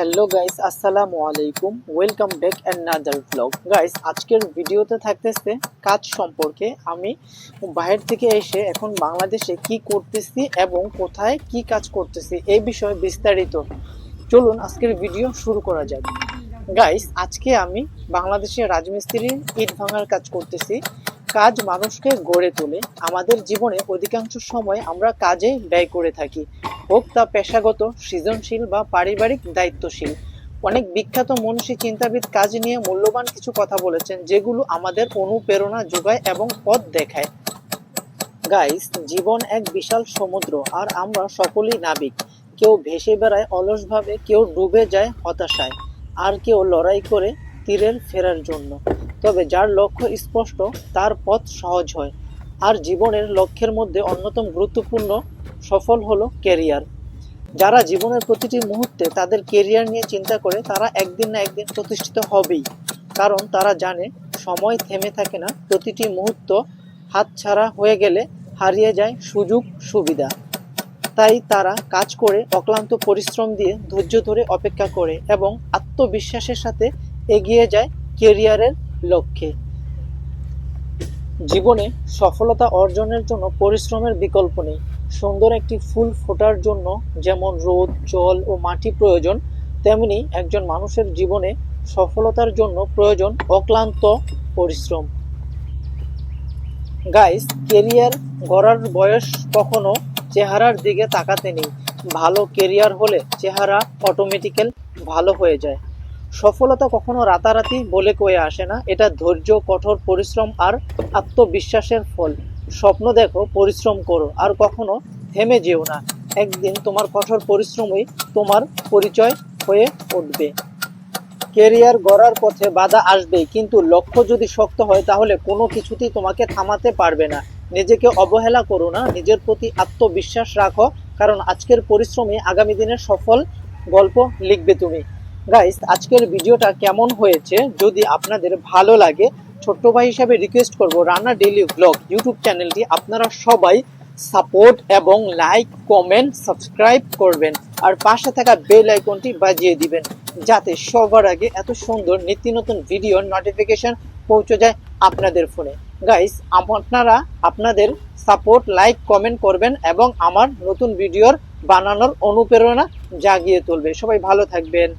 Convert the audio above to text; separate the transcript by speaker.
Speaker 1: Hello guys আসসালামু আলাইকুম welcome back another blog guys আজকের ভিডিওতে থাকতেছে কাজ সম্পর্কে আমি বাইরে থেকে এসে এখন বাংলাদেশে কি করতেছি এবং কোথায় কি কাজ করতেছি এই বিষয়ে বিস্তারিত। চলুন আজকের ভিডিও শুরু করা যাক। গাইস আজকে আমি বাংলাদেশে রাজমিস্ত্রির ইট ভাঙার কাজ করতেছি। কাজ মানুষকে গড়ে তোলে। আমাদের জীবনে অধিকাংশ সময় আমরা কাজে ব্যয় করে থাকি। হোক তা পেশাগত, সৃজনশীল বা পারিবারিক দায়িত্বশীল। অনেক বিখ্যাত মনীষী চিন্তাবিদ কাজ নিয়ে মূল্যবান কিছু কথা বলেছেন, যেগুলো আমাদের অনুপ্রেরণা যোগায় এবং পথ দেখায়। গাইস জীবন এক বিশাল সমুদ্র, আর আমরা সকলেই নাবিক। কেউ ভেসে বেড়ায় অলসভাবে, কেউ ডুবে যায় হতাশায়। আর কেউ লড়াই করে তীরের ফেরার জন্য। তবে যার লক্ষ্য স্পষ্ট, তার পথ সহজ হয়। আর জীবনের লক্ষ্যের মধ্যে অন্যতম গুরুত্বপূর্ণ সফল হলো কেরিয়ার যারা জীবনের প্রতিটি মুহূর্তে তাদের কেরিয়ার নিয়ে চিন্তা করে, তারা একদিন না একদিন প্রতিষ্ঠিত হবেই। কারণ তারা জানে, সময় থেমে থাকে না। প্রতিটি মুহূর্ত হাতছাড়া হয়ে গেলে হারিয়ে যায় সুযোগ, সুবিধা। তাই তারা কাজ করে অক্লান্ত পরিশ্রম দিয়ে ধৈর্য ধরে অপেক্ষা করে এবং আত্মবিশ্বাসের সাথে এগিয়ে যায় কেরিয়ারের লক্ষ্যে। জীবনে সফলতা অর্জনের জন্য পরিশ্রমের বিকল্প নেই। সুন্দর একটি ফুল ফোটার জন্য যেমন রোদ, জল ও মাটি প্রয়োজন, তেমনি একজন মানুষের জীবনে সফলতার জন্য প্রয়োজন অক্লান্ত পরিশ্রম। গাইস কেরিয়ার গড়ার বয়স কখনো চেহারার দিকে তাকাতে নেই। ভালো কেরিয়ার হলে চেহারা অটোমেটিক্যাল ভালো হয়ে যায়। সফলতা কখনো রাতারাতি বলে কয়ে আসে না, এটা ধৈর্য, কঠোর পরিশ্রম আর আত্মবিশ্বাসের ফল। স্বপ্ন দেখো, পরিশ্রম করো, আর কখনো থেমে যেও না। একদিন তোমার কঠোর পরিশ্রমই তোমার পরিচয় হয়ে উঠবে। কেরিয়ার গড়ার পথে বাধা আসবেই, কিন্তু লক্ষ্য যদি শক্ত হয়, তাহলে কোনো কিছুতেই তোমাকে থামাতে পারবে না। নিজেকে অবহেলা করো না, নিজের প্রতি আত্মবিশ্বাস রাখো, কারণ আজকের পরিশ্রমে আগামী দিনের সফল গল্প লিখবে তুমি। গাইস আজকের ভিডিওটা কেমন হয়েছে? যদি আপনাদের ভালো লাগে, ছোট্ট ভাই হিসাবে রিকোয়েস্ট করব রান্না ডেইলি ব্লগ ইউটিউব চ্যানেলটি আপনারা সবাই সাপোর্ট এবং লাইক কমেন্ট সাবস্ক্রাইব করবেন। আর পাশে থাকা বেল আইকনটি বাজিয়ে দিবেন, যাতে সবার আগে এত সুন্দর নিত্য নতুন ভিডিওর নোটিফিকেশন পৌঁছে যায় আপনাদের ফোনে গাইস আপনারা, আপনাদের সাপোর্ট লাইক কমেন্ট করবেন এবং আমার নতুন ভিডিওর বানানোর অনুপ্রেরণা জাগিয়ে তুলবে। সবাই ভালো থাকবেন।